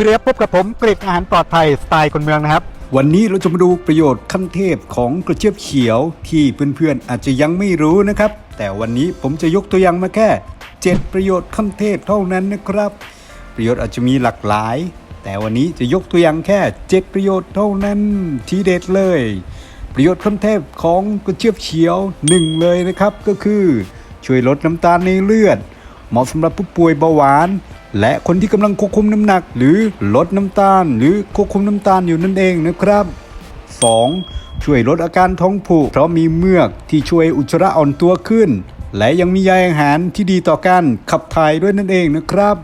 สวัสดีครับพบกับผมกริกอาหารปลอดภัยสไตล์คนเมืองนะครับ วันนี้เราจะมาดูประโยชน์ขั้นเทพของกระเจี๊ยบเขียวที่เพื่อนๆอาจจะยังไม่รู้นะครับ แต่วันนี้ผมจะยกตัวอย่างมาแค่ 7 ประโยชน์ขั้นเทพเท่านั้นนะครับ ประโยชน์อาจจะมีหลากหลาย แต่วันนี้จะยกตัวอย่างแค่ 7 ประโยชน์เท่านั้นทีเด็ดเลย ประโยชน์ขั้นเทพของกระเจี๊ยบเขียวหนึ่งเลยนะครับก็คือช่วยลดน้ำตาลในเลือด เหมาะสำหรับผู้ป่วยเบาหวาน และคนที่กำลังควบคุมน้ำหนัก หรือลดน้ำตาล หรือควบคุมน้ำตาลอยู่นั่นเองนะครับ 2. ช่วยลดอาการท้องผูก เพราะมีเมือกที่ช่วยอุจจาระอ่อนตัวขึ้น และยังมีใยอาหารที่ดีต่อการขับถ่ายด้วยนั่นเองนะครับ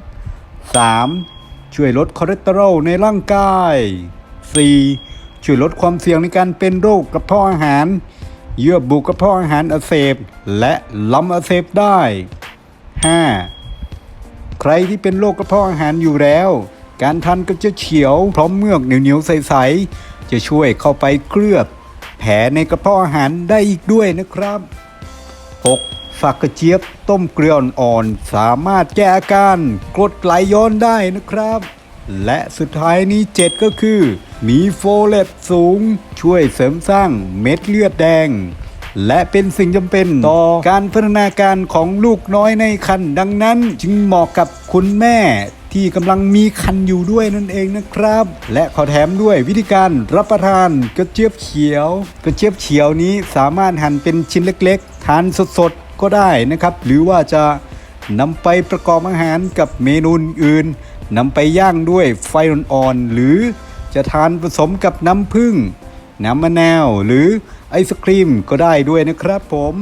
3. ช่วยลดคอเลสเตอรอลในร่างกาย 4. ช่วยลดความเสี่ยงในการเป็นโรคกระเพาะอาหาร เยื่อบุกระเพาะอาหารอักเสบ และลำอักเสบได้ 5. ใครที่เป็นโรคกระเพาะอาหารอยู่แล้ว การทานกระเจี๊ยบเขียว พร้อมเมือกเหนียวๆใสๆจะช่วยเข้าไปเคลือบ แผลในกระเพาะอาหารได้อีกด้วยนะครับ 6. ฝักกระเจี๊ยบต้มเกลืออ่อนสามารถแก้อาการกรดไหลย้อนได้นะครับ และสุดท้ายนี้ 7 ก็คือ มีโฟเลตสูง ช่วยเสริมสร้างเม็ดเลือดแดง และเป็นสิ่งจำเป็นต่อการพัฒนาการของลูกน้อยในครรภ์ดังนั้น จึงเหมาะกับคุณแม่ที่กำลังมีคันอยู่ด้วยนั่นเองนะครับ และขอแถมด้วยวิธีการรับประทานกระเจี๊ยบเขียว กระเจี๊ยบเขียวนี้สามารถหั่นเป็นชิ้นเล็กๆ ทานสดๆ ก็ได้นะครับ หรือว่าจะนำไปประกอบอาหารกับเมนูอื่นนำไปย่างด้วยไฟอ่อนๆหรือจะทานผสมกับน้ำผึ้ง น้ำมะนาวหรือไอศครีมก็ได้ด้วยนะครับผม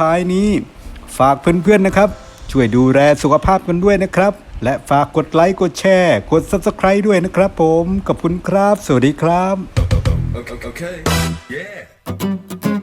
ท้ายนี้ฝากเพื่อนๆนะครับ ช่วยดูแลสุขภาพกันด้วยนะครับ และฝากกดไลค์ กดแชร์ กด Subscribe ด้วยนะครับผมขอบคุณครับ สวัสดีครับ Okay. okay. Yeah.